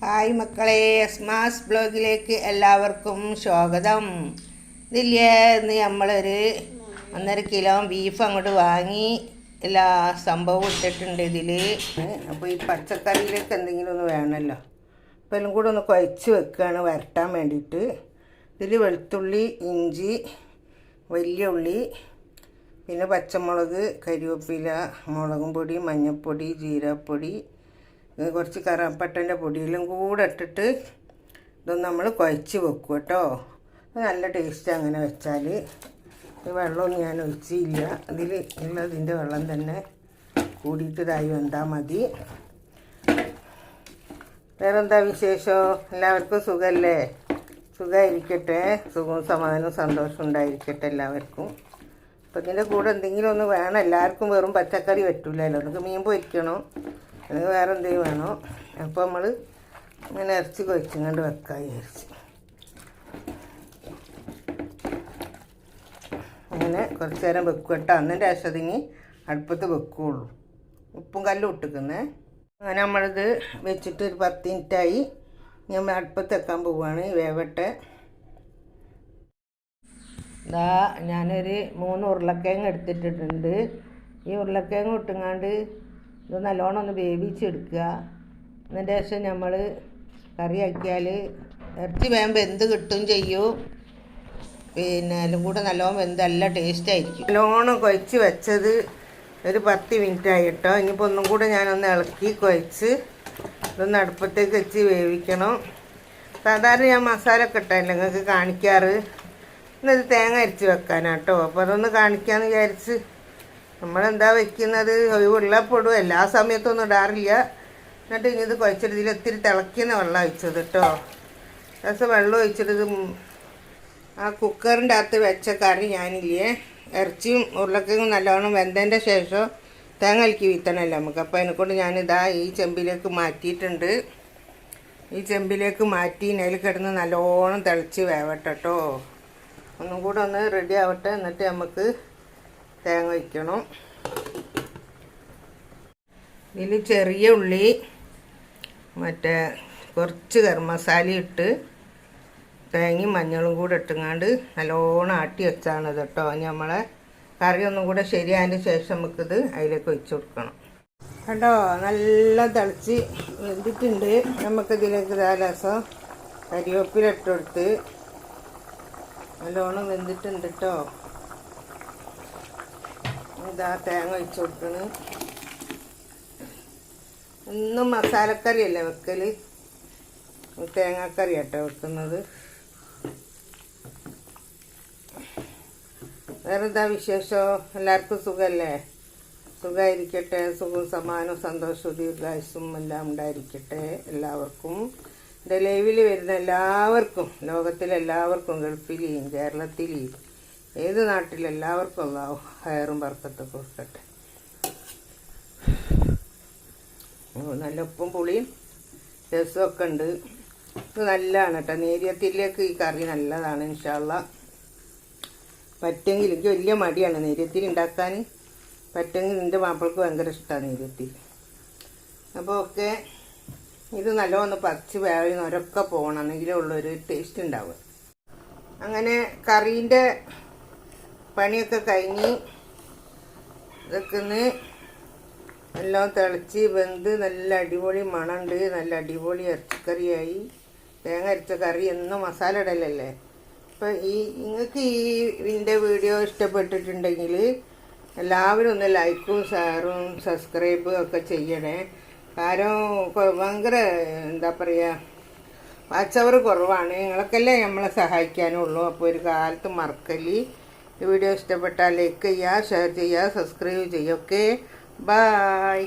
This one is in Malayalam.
ഹായ് മക്കളെ എസ്മാസ് ബ്ലോഗിലേക്ക് എല്ലാവർക്കും സ്വാഗതം. ഇതില്ലേ ഇന്ന് നമ്മളൊരു ഒന്നര കിലോ ബീഫ് അങ്ങോട്ട് വാങ്ങി എല്ലാ സംഭവം ഇട്ടിട്ടുണ്ട് ഇതിൽ അപ്പോൾ ഈ പച്ചക്കറിയിലേക്ക് എന്തെങ്കിലും ഒന്ന് വേണമല്ലോ. അപ്പോൾ എല്ലാം കൂടെ ഒന്ന് കുഴച്ച് വെക്കുകയാണ് വരട്ടാൻ വേണ്ടിയിട്ട്. ഇതിൽ വെളുത്തുള്ളി ഇഞ്ചി വലിയ ഉള്ളി പിന്നെ പച്ചമുളക് കരിവേപ്പില മുളകും പൊടി മഞ്ഞൾപ്പൊടി ജീരകപ്പൊടി ഇത് കുറച്ച് കറാപ്പട്ടന്റെ പൊടിയിലും കൂടെ ഇട്ടിട്ട് ഇതൊന്ന് നമ്മൾ കുഴച്ച് വെക്കും കേട്ടോ. നല്ല ടേസ്റ്റ് അങ്ങനെ വെച്ചാൽ ഈ വെള്ളമൊന്നും ഞാൻ ഒഴിച്ചില്ല. അതിൽ ഉള്ളതിന്റെ വെള്ളം തന്നെ കൂടിയിട്ടതായി വന്നാൽ മതി. വേറെന്താ വിശേഷം? എല്ലാവർക്കും സുഖമല്ലേ സുഖമായിരിക്കട്ടെ സുഖവും സമാധാനവും സന്തോഷവും ഉണ്ടായിരിക്കട്ടെ എല്ലാവർക്കും. അപ്പം ഇതിന്റെ കൂടെ എന്തെങ്കിലും ഒന്ന് വേണം. എല്ലാവർക്കും വെറും പച്ചക്കറി പറ്റില്ലല്ലോ നമുക്ക് മീൻ പൊരിക്കണം. അല്ലെങ്കിൽ വേറെ എന്തെങ്കിലും വേണോ? അപ്പോൾ നമ്മൾ ഇങ്ങനെ ഇറച്ചി കൊച്ചിങ്ങാണ്ട് വെക്കാൻ വിചാരിച്ച്. അങ്ങനെ കുറച്ച് നേരം വെക്കും കേട്ടോ. അന്നിന്റെ ശേഷം അതിങ്ങി അടുപ്പത്ത് വെക്കുകയുള്ളൂ ഉപ്പും കല്ലും ഇട്ടിക്കുന്നേ. അങ്ങനെ നമ്മളിത് വെച്ചിട്ട് ഒരു പത്ത് മിനിറ്റായി. ഞാൻ അടുപ്പത്ത് വെക്കാൻ പോവുകയാണ് വേവട്ടെ. ഇതാ ഞാനൊരു മൂന്ന് ഉരുളക്കിഴങ്ങ് എടുത്തിട്ടിട്ടുണ്ട്. ഈ ഉരുളക്കിഴങ്ങ് ഇട്ടുങ്ങാണ്ട് ഇത് നല്ലോണം ഒന്ന് വേവിച്ചെടുക്കുക. എന്നിട്ട് ശേഷം നമ്മൾ കറിയാക്കിയാൽ ഇറച്ചി വേഗം വെന്ത് കിട്ടും ചെയ്യും. പിന്നെ എല്ലാം കൂടെ നല്ലോണം വെന്ത് നല്ല ടേസ്റ്റ് ആയിരിക്കും. നല്ലോണം കുഴച്ച് വെച്ചത് ഒരു പത്ത് മിനിറ്റ് ആയിട്ടോ ഇനിയിപ്പോൾ ഒന്നും കൂടെ ഞാനൊന്ന് ഇളക്കി കുഴച്ച് ഇതൊന്ന് അടുപ്പത്തേക്ക് വെച്ച് വേവിക്കണം. സാധാരണ ഞാൻ മസാല ഒക്കെ ഇട്ടല്ലേ നിങ്ങൾക്ക് കാണിക്കാറ്? ഇന്നൊരു തേങ്ങ അരിച്ച് വെക്കാനാട്ടോ അപ്പോൾ അതൊന്ന് കാണിക്കാമെന്ന് വിചാരിച്ച് നമ്മളെന്താ വെക്കുന്നത്? ഒഴിവുള്ളപ്പോഴും എല്ലാ സമയത്തൊന്നും ഇടാറില്ല. എന്നിട്ട് ഇനി ഇത് കുഴച്ചിട്ട് ഇതിൽ ഒത്തിരി തിളക്കുന്ന വെള്ളം ഒഴിച്ചത് കേട്ടോ ദിവസം വെള്ളം ഒഴിച്ചിട്ട് ആ കുക്കറിന്റെ അകത്ത് വെച്ച കറി ഞാനില്ലേ ഇറച്ചിയും ഉരുളക്കിഴങ്ങും നല്ലോണം വെന്തതിന്റെ ശേഷം തേങ്ങ അലക്കി വീത്തണമല്ലോ നമുക്ക്. അപ്പോൾ അതിനെക്കൊണ്ട് ഞാനിതാ ഈ ചെമ്പിലേക്ക് മാറ്റിയിട്ടുണ്ട്. ഈ ചെമ്പിലേക്ക് മാറ്റി അതിൽ കിടന്ന് നല്ലോണം തിളച്ച് വേവട്ടെട്ടോ ഒന്നും കൂടെ ഒന്ന് റെഡി ആവട്ടെ. എന്നിട്ട് നമുക്ക് തേങ്ങ വയ്ക്കണം. ഇതിൽ ചെറിയ ഉള്ളി മറ്റേ കുറച്ച് ഗരം ഇട്ട് തേങ്ങയും മഞ്ഞളും കൂടെ ഇട്ടുങ്ങാണ്ട് നല്ലോണം ആട്ടി വെച്ചാണ് കേട്ടോ. നമ്മളെ കറി ഒന്നും കൂടെ ശരിയായതിന് ശേഷം നമുക്കിത് അതിലേക്ക് ഒഴിച്ചു കൊടുക്കണം. കേട്ടോ നല്ല തിളച്ച് വെന്തിട്ടുണ്ട്. നമുക്കിതിലേക്ക് രസം കരിവേപ്പില ഇട്ട് കൊടുത്ത് നല്ലോണം വെന്തിട്ടുണ്ട് കേട്ടോ. ഇതാ തേങ്ങ ഒഴിച്ചു കൊടുക്കണ്. എന്നും മസാലക്കറിയല്ലേ വെക്കൽ? തേങ്ങാക്കറി കേട്ടോ വെക്കുന്നത്. വേറെ എന്താ വിശേഷം? എല്ലാവർക്കും സുഖമല്ലേ സുഖമായിരിക്കട്ടെ സുഖവും സമാനവും സന്തോഷവും ദീർഘായുസും എല്ലാം ഉണ്ടായിരിക്കട്ടെ എല്ലാവർക്കും. എന്റെ ലൈവിൽ വരുന്ന എല്ലാവർക്കും ലോകത്തിലെല്ലാവർക്കും ഗൾഫിലെയും കേരളത്തിലെയും ഏത് നാട്ടിലെല്ലാവർക്കും അള്ളാഹു ഹയറും ബർക്കത്തൊക്കെ കൊടുക്കട്ടെ. നല്ല ഉപ്പും പുളിയും രസമൊക്കെ ഉണ്ട്. ഇത് നല്ലതാണ് കേട്ടോ. നേരിയത്തിലേക്ക് ഈ കറി നല്ലതാണ് ഇൻഷാല്ല പറ്റെങ്കിൽ എനിക്ക് വലിയ മടിയാണ് നേരിയത്തിൽ ഉണ്ടാക്കാൻ. പറ്റെങ്കിൽ നിന്റെ മാപ്പിൾക്ക് ഭയങ്കര ഇഷ്ടമാണ് നേരിയത്തിൽ. അപ്പോൾ ഒക്കെ ഇത് നല്ലോണം പറിച്ച് വേവിന്നൊരൊക്കെ പോകണമെങ്കിലുള്ളൊരു ടേസ്റ്റ് ഉണ്ടാവുക. അങ്ങനെ കറീന്റെ പണിയൊക്കെ കഴിഞ്ഞ് ഇതൊക്കെ ഒന്ന് എല്ലാം തിളച്ച് വെന്ത് നല്ല അടിപൊളി മണമുണ്ട് നല്ല അടിപൊളി ഇറച്ചിക്കറിയായി. തേങ്ങ അരച്ച കറി എന്നും മസാല ഇടലല്ലേ? അപ്പം ഈ നിങ്ങൾക്ക് ഈ ഇതിന്റെ വീഡിയോ ഇഷ്ടപ്പെട്ടിട്ടുണ്ടെങ്കിൽ എല്ലാവരും ഒന്ന് ലൈക്കും ഷെയറും സബ്സ്ക്രൈബും ഒക്കെ ചെയ്യണേ. കാരണം ഭയങ്കര എന്താ പറയുക വാച്ചവർ കുറവാണ്. നിങ്ങളൊക്കെയല്ലേ നമ്മളെ സഹായിക്കാനുള്ളൂ. അപ്പോൾ ഒരു കാലത്ത് മറക്കൽ. वीडियो इष्टा लाइक सब्सक्रैब बाय